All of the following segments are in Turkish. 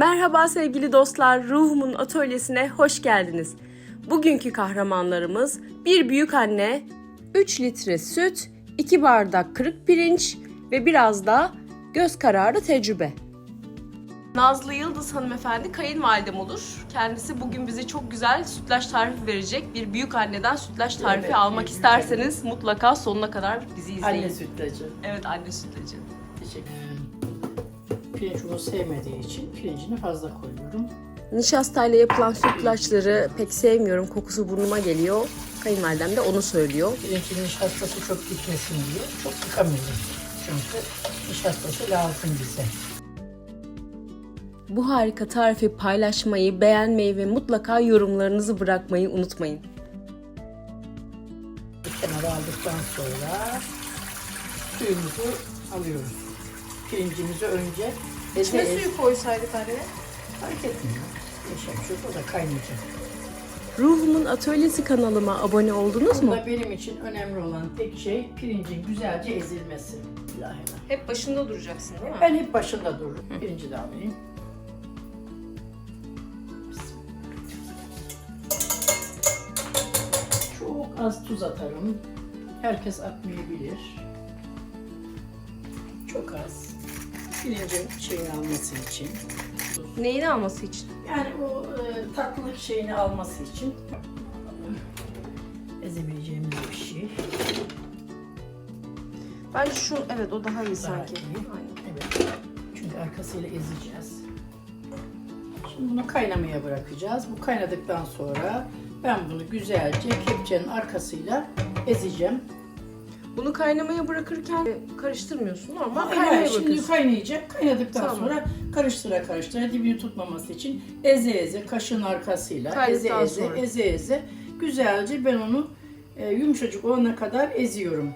Merhaba sevgili dostlar, Ruhumun Atölyesi'ne hoş geldiniz. Bugünkü kahramanlarımız bir büyük anne, 3 litre süt, 2 bardak kırık pirinç ve biraz da göz kararı tecrübe. Nazlı Yıldız hanımefendi kayınvalidem olur. Kendisi bugün bize çok güzel sütlaç tarifi verecek. Bir büyük anneden sütlaç tarifi Evet, almak büyük isterseniz mutlaka sonuna kadar bizi izleyin. Anne sütlacı. Evet anne sütlacı. Teşekkür ederim. Pirinç unu sevmediği için pirincini fazla koyuyorum. Nişastayla yapılan sütlaçları pek sevmiyorum. Kokusu burnuma geliyor. Kayınvalidem de onu söylüyor. Pirincin nişastası çok gitmesin diye çok yıkamıyorum. Çünkü nişastası lazım bize. Bu harika tarifi paylaşmayı, beğenmeyi ve mutlaka yorumlarınızı bırakmayı unutmayın. Kenara aldıktan sonra suyumuzu alıyoruz. Pirincimizi önce eze eze koysaydık anne? fark etmiyor. Yaşam çok o da kaynayacak. Ruhumun Atölyesi kanalıma abone oldunuz mu? Benim için önemli olan tek şey pirincin güzelce ezilmesi. Bismillahirrahmanirrahim. Hep başında duracaksın değil mi? Ben hep başında dururum. Pirinci de alayım. Çok az tuz atarım. Herkes atmayabilir. Çok az. Pirincin şeyini alması için. Neyini alması için? Yani o e, tatlılık şeyini alması için ezebileceğimiz bir şey. Bence şu, evet o daha iyi sanki. iyi. Aynen. Evet. Çünkü arkasıyla ezeceğiz. Şimdi bunu kaynamaya bırakacağız. Bu kaynadıktan sonra ben bunu güzelce kepçenin arkasıyla ezeceğim. Bunu kaynamaya bırakırken karıştırmıyorsun. Normal Hayır, kaynamaya şimdi bırakıyorsun. kaynayacak. Kaynadıktan Tamam. sonra karıştıra karıştıra dibini tutmaması için eze eze kaşığın arkasıyla eze Kaynadıktan eze sonra. eze eze güzelce ben onu e, yumuşacık olana kadar eziyorum.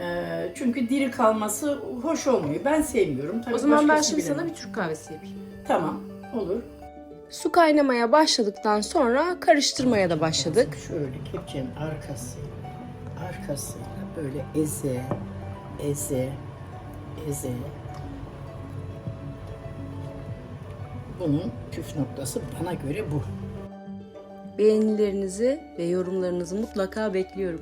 E, çünkü diri kalması hoş olmuyor. Ben sevmiyorum. Tabii O zaman ben şimdi bilemez. sana bir Türk kahvesi yapayım. Tamam olur. Su kaynamaya başladıktan sonra karıştırmaya da başladık. Şöyle kepçenin arkasıyla, arkasıyla böyle eze, eze, eze. Bunun püf noktası bana göre bu. Beğenilerinizi ve yorumlarınızı mutlaka bekliyorum.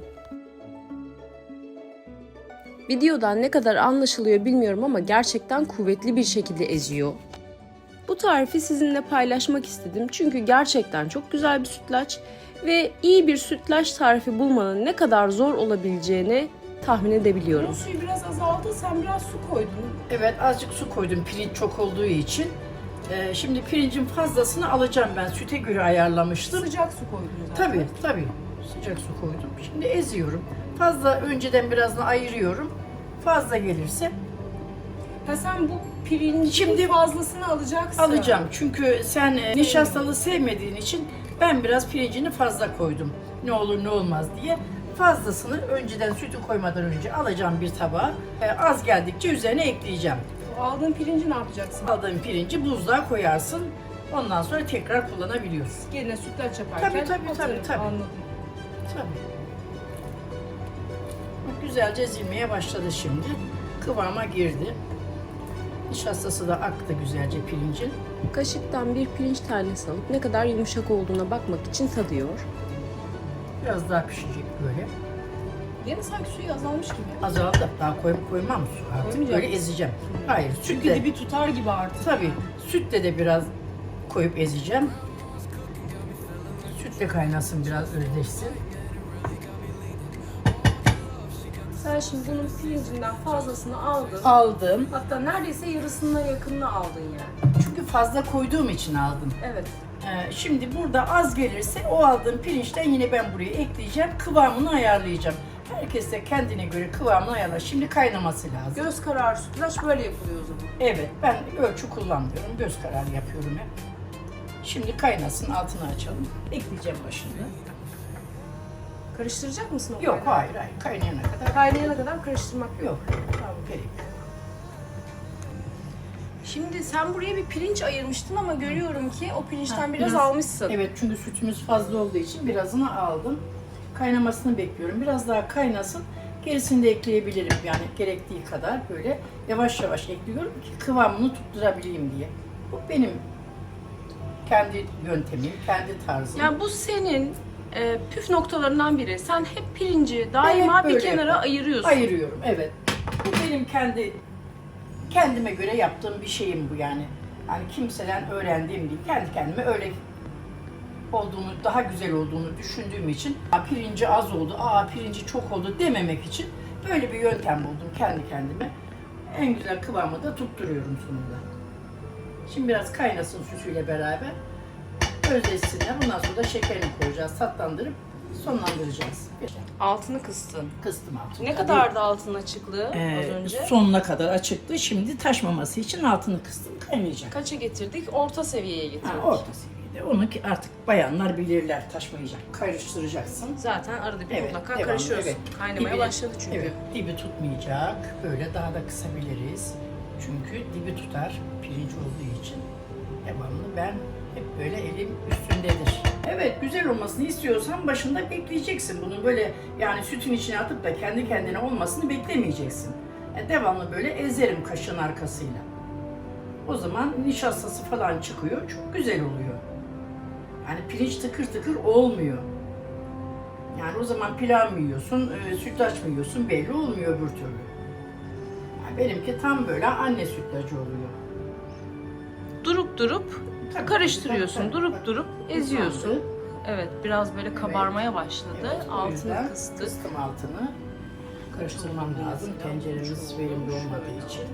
Videodan ne kadar anlaşılıyor bilmiyorum ama gerçekten kuvvetli bir şekilde eziyor. Bu tarifi sizinle paylaşmak istedim çünkü gerçekten çok güzel bir sütlaç ve iyi bir sütlaç tarifi bulmanın ne kadar zor olabileceğini tahmin edebiliyorum. Suyu biraz azaldı, sen biraz su koydun. Evet azıcık su koydum pirinç çok olduğu için. Ee, şimdi pirincin fazlasını alacağım ben süte göre ayarlamıştım. Sıcak su koydun zaten. Tabii tabii sıcak su koydum. Şimdi eziyorum. Fazla önceden birazını ayırıyorum. Fazla gelirse Ha sen bu pirincin Şimdi- fazlasını alacaksın. Alacağım çünkü sen e, nişastalı sevmediğin için ben biraz pirincini fazla koydum. Ne olur ne olmaz diye. Fazlasını önceden sütü koymadan önce alacağım bir tabağa. E, Az geldikçe üzerine ekleyeceğim. Aldığın pirinci ne yapacaksın? Aldığın pirinci buzluğa koyarsın. Ondan sonra tekrar kullanabiliyorsun. Gene sütlaç yaparken Tabii, tabii, atarım. tabii, tabii. Anladım. Tabii. Güzelce ezilmeye başladı şimdi. Kıvama girdi. Nişastası da aktı güzelce pirincin. Kaşıktan bir pirinç tanesi alıp ne kadar yumuşak olduğuna bakmak için tadıyor. Biraz daha pişecek böyle. Gene sanki suyu azalmış gibi. Azaldı. Daha koy, koymam su artık. Koymayacak Böyle ezeceğim. Hayır, Çünkü sütle. dibi tutar gibi artık. Tabii. Sütle de biraz koyup ezeceğim. Sütle kaynasın biraz özleşsin. Sen şimdi bunun pirincinden fazlasını aldın. Aldım. Hatta neredeyse yarısına yakınını aldın yani. Çünkü fazla koyduğum için aldım. Evet. Ee, şimdi burada az gelirse o aldığım pirinçten yine ben buraya ekleyeceğim. Kıvamını ayarlayacağım. Herkes de kendine göre kıvamını ayarlar. Şimdi kaynaması lazım. Göz kararı sütlaç böyle yapılıyor o zaman. Evet, ben ölçü kullanmıyorum. Göz kararı yapıyorum hep. Şimdi kaynasın, altını açalım. Ekleyeceğim başını. Karıştıracak mısın o Yok, kaynağı? hayır, hayır. Kaynayana kadar. Kaynayana kadar karıştırmak yok. Yok, tamam, gerek yok. Şimdi sen buraya bir pirinç ayırmıştın ama görüyorum ki o pirinçten Ha, biraz, biraz- almışsın. Evet, çünkü sütümüz fazla olduğu için birazını aldım. Kaynamasını bekliyorum. Biraz daha kaynasın. Gerisini de ekleyebilirim yani gerektiği kadar böyle yavaş yavaş ekliyorum ki kıvamını tutturabileyim diye. Bu benim kendi yöntemim, kendi tarzım. Yani bu senin e, püf noktalarından biri. Sen hep pirinci daima hep bir böyle kenara yaparım. ayırıyorsun. Ayırıyorum, evet. Bu benim kendi kendime göre yaptığım bir şeyim bu yani. Yani kimseden öğrendiğim değil. Kendi kendime öyle olduğunu, daha güzel olduğunu düşündüğüm için "Aa, pirinci az oldu, aa pirinci çok oldu dememek için böyle bir yöntem buldum kendi kendime. En güzel kıvamı da tutturuyorum sonunda. Şimdi biraz kaynasın süsüyle beraber. Özleşsinler. Bundan sonra da şekerini koyacağız. Tatlandırıp sonlandıracağız. Altını kıstın. Kıstım altını. Ne kadardı altın açıklığı az Ee, önce? sonuna kadar açıktı. Şimdi taşmaması için altını kıstım. Kaynayacak. Kaça getirdik? Orta seviyeye getirdik. Ha, orta seviyede. Onu ki artık bayanlar bilirler taşmayacak. Karıştıracaksın. Zaten arada bir Evet, mutlaka devamlı, karışıyorsun. evet. Kaynamaya Dibini- başladı çünkü. Evet, dibi tutmayacak. Böyle daha da kısabiliriz. Çünkü dibi tutar pirinç olduğu için. Devamlı ben hep böyle elim üstündedir. Evet güzel olmasını istiyorsan başında bekleyeceksin. Bunu böyle yani sütün içine atıp da kendi kendine olmasını beklemeyeceksin. Yani devamlı böyle ezerim kaşın arkasıyla. O zaman nişastası falan çıkıyor. Çok güzel oluyor. Yani pirinç tıkır tıkır olmuyor. Yani o zaman pilav mı yiyorsun, e, sütlaç mı yiyorsun belli olmuyor öbür türlü. Benimki tam böyle anne sütlacı oluyor. Durup durup Tabii, karıştırıyorsun. tabii, tabii. Durup Bak, durup eziyorsun. ıslandı. Evet biraz böyle kabarmaya başladı. Evet, altını kıstık. Kıstım altını. Karıştırmam lazım. Tenceremiz verimli olmadığı için.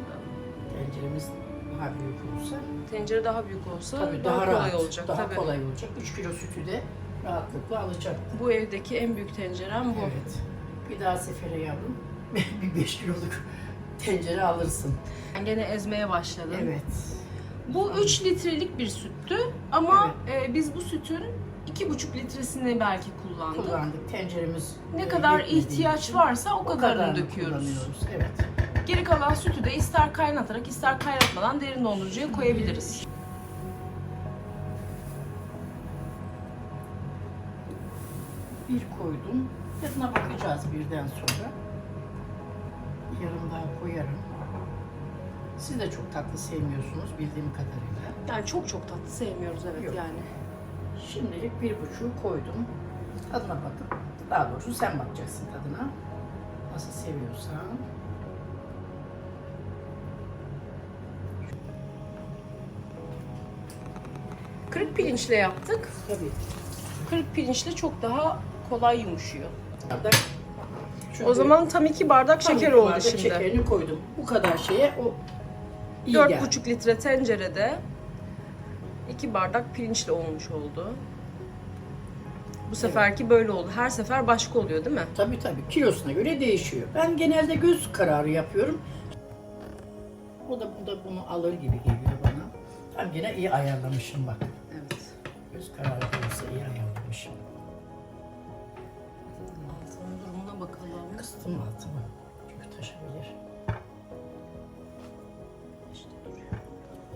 Tenceremiz daha büyük olsa Tencere daha büyük olsa tabii daha, daha, kolay rahat, olacak. daha tabii. kolay olacak. 3 kilo sütü de rahatlıkla alacaktım. Bu evdeki en büyük tencerem bu. Evet. Bir daha sefere yavrum. bir 5 kiloluk tencere alırsın. Ben gene ezmeye başladım. Evet. Bu 3 litrelik bir süttü ama e, biz bu sütün 2,5 litresini belki kullandık. kullandık. Tenceremiz Ne e, kadar yetmediği ihtiyaç için varsa o, kadarını kadarını döküyoruz. kullanıyoruz. Evet. Geri kalan sütü de ister kaynatarak ister kaynatmadan derin dondurucuya koyabiliriz. Bir koydum. Tadına bakacağız birden sonra. Yarım daha koyarım. Siz de çok tatlı sevmiyorsunuz bildiğim kadarıyla. Yani çok çok tatlı sevmiyoruz evet Yok. yani. Şimdilik bir buçuğu koydum. Tadına bakıp, daha doğrusu sen bakacaksın tadına. Nasıl seviyorsan. Kırık pirinçle yaptık. Tabii. Kırık pirinçle çok daha kolay yumuşuyor. Bardak. Çünkü O zaman tam iki bardak tam şeker bir oldu bardak şimdi. Şekerini koydum. Bu kadar şeye o iyi geldi. 4,5 litre tencerede iki bardak pirinçle olmuş oldu. Bu seferki böyle oldu. Her sefer başka oluyor değil mi? Tabii tabii kilosuna göre değişiyor. Ben genelde göz kararı yapıyorum. O da bu da bunu alır gibi geliyor bana. Tam yine iyi ayarlamışım bak. Evet. Göz kararı olursa iyi ayarlamışım. Kıstım altını. Çünkü taşabilir. İşte duruyor.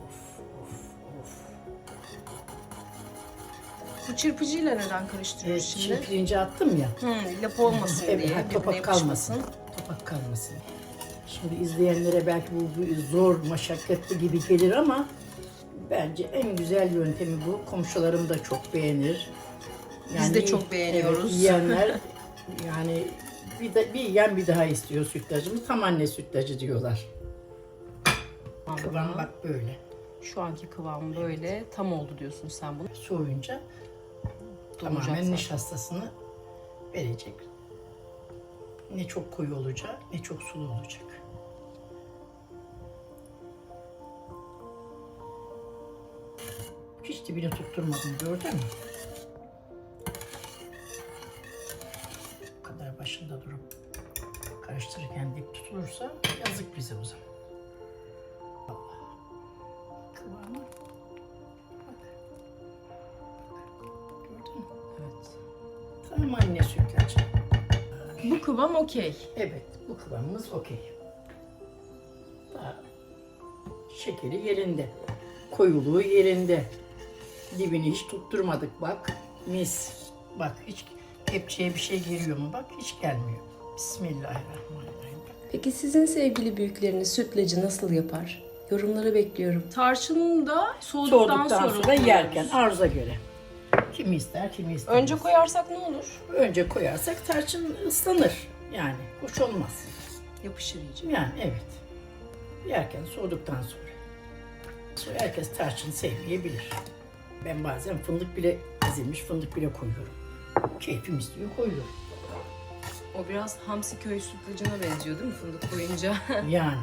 Of of of. Bu çırpıcıyla neden Evet, karıştırıyoruz şimdi şimdi? pirinci attım ya. Hı, lap olmasın Evet, diye. ha, birbirine topak yapışmasın. kalmasın. Topak kalmasın. Şimdi izleyenlere belki bu, bu zor, maşakkatli gibi gelir ama bence en güzel yöntemi bu. Komşularım da çok beğenir. Biz de çok beğeniyoruz. Evet, yiyenler yani bir, de, bir yiyen bir daha istiyor sütlacımı. Tam anne sütlacı diyorlar. Kıvam bak böyle. Şu anki kıvam böyle. Tam oldu diyorsun sen bunu. Soğuyunca Donacak tamamen zaten. nişastasını verecek. Ne çok koyu olacak ne çok sulu olacak. Hiç dibine tutturmadım gördün mü? Yazık bize o zaman. Allah. Kıvamı. Bak. Gördün mü? Evet. Tam anne sütlacı. Bu kıvam okey. Evet, bu kıvamımız okey. Daha şekeri yerinde. Koyuluğu yerinde. Dibini hiç tutturmadık bak. Mis. Bak hiç kepçeye bir şey giriyor mu? Bak hiç gelmiyor. Bismillahirrahmanirrahim. Peki sizin sevgili büyükleriniz sütlacı nasıl yapar? Yorumları bekliyorum. Tarçını da soğuduktan, Soğuduktan sonra, sonra, koyuyoruz. yerken arzuza göre. Kimi ister, kimi istemez. Önce koyarsak ne olur? Önce koyarsak tarçın ıslanır. Yani hoş olmaz. Yapışır iyice. Yani evet. Yerken soğuduktan sonra. Sonra herkes tarçın sevmeyebilir. Ben bazen fındık bile ezilmiş fındık bile koyuyorum. Keyfim istiyor koyuyorum. O biraz hamsi köy sütlacına benziyor değil mi fındık koyunca? Yani.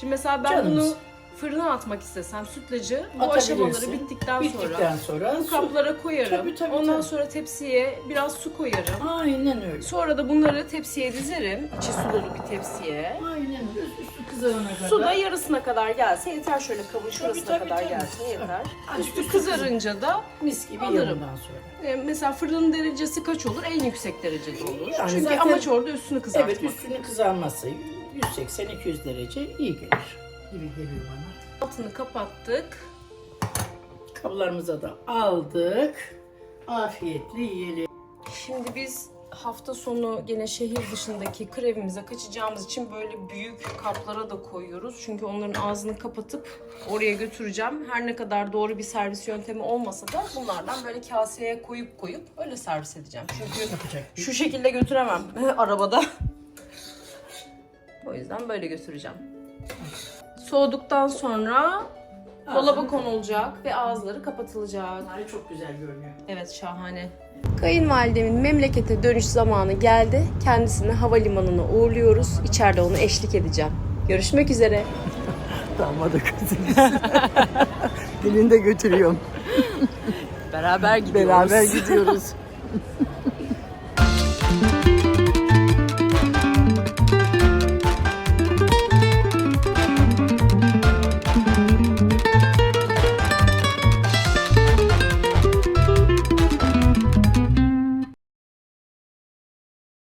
Şimdi mesela ben Canımız. bunu fırına atmak istesem sütlacı bu aşamaları bittikten, Bittikten sonra sonra bu kaplara koyarım. Tabii, tabii, Ondan tabii. sonra tepsiye biraz su koyarım. Aynen öyle. Sonra da bunları tepsiye dizerim. İçi su dolu bir tepsiye. Aynen öyle. Üstü kızarana kadar. Su da yarısına kadar gelse yeter şöyle kabın şurasına tabii, kadar tabii. gelsin yeter. Üstü kızarınca da mis gibi Alırım. yanından sonra. e, mesela fırının derecesi kaç olur? En yüksek derecede olur. Yani Çünkü zaten- amaç orada üstünü kızartmak. Evet üstünün kızarması 180-200 derece iyi gelir gibi geliyor bana. Altını kapattık. Kablarımıza da aldık. Afiyetle yiyelim. Şimdi biz hafta sonu gene şehir dışındaki kır evimize kaçacağımız için böyle büyük kaplara da koyuyoruz. Çünkü onların ağzını kapatıp oraya götüreceğim. Her ne kadar doğru bir servis yöntemi olmasa da bunlardan böyle kaseye koyup koyup öyle servis edeceğim. Çünkü şu şekilde götüremem arabada. O yüzden böyle götüreceğim. Soğuduktan sonra dolaba konulacak ve ağızları kapatılacak. Bunlar çok güzel görünüyor. Evet şahane. Kayınvalidemin memlekete dönüş zamanı geldi. Kendisini havalimanına uğurluyoruz. İçeride onu eşlik edeceğim. Görüşmek üzere. Damadı kızım. Dilini de götürüyorum. Beraber gidiyoruz. Beraber gidiyoruz.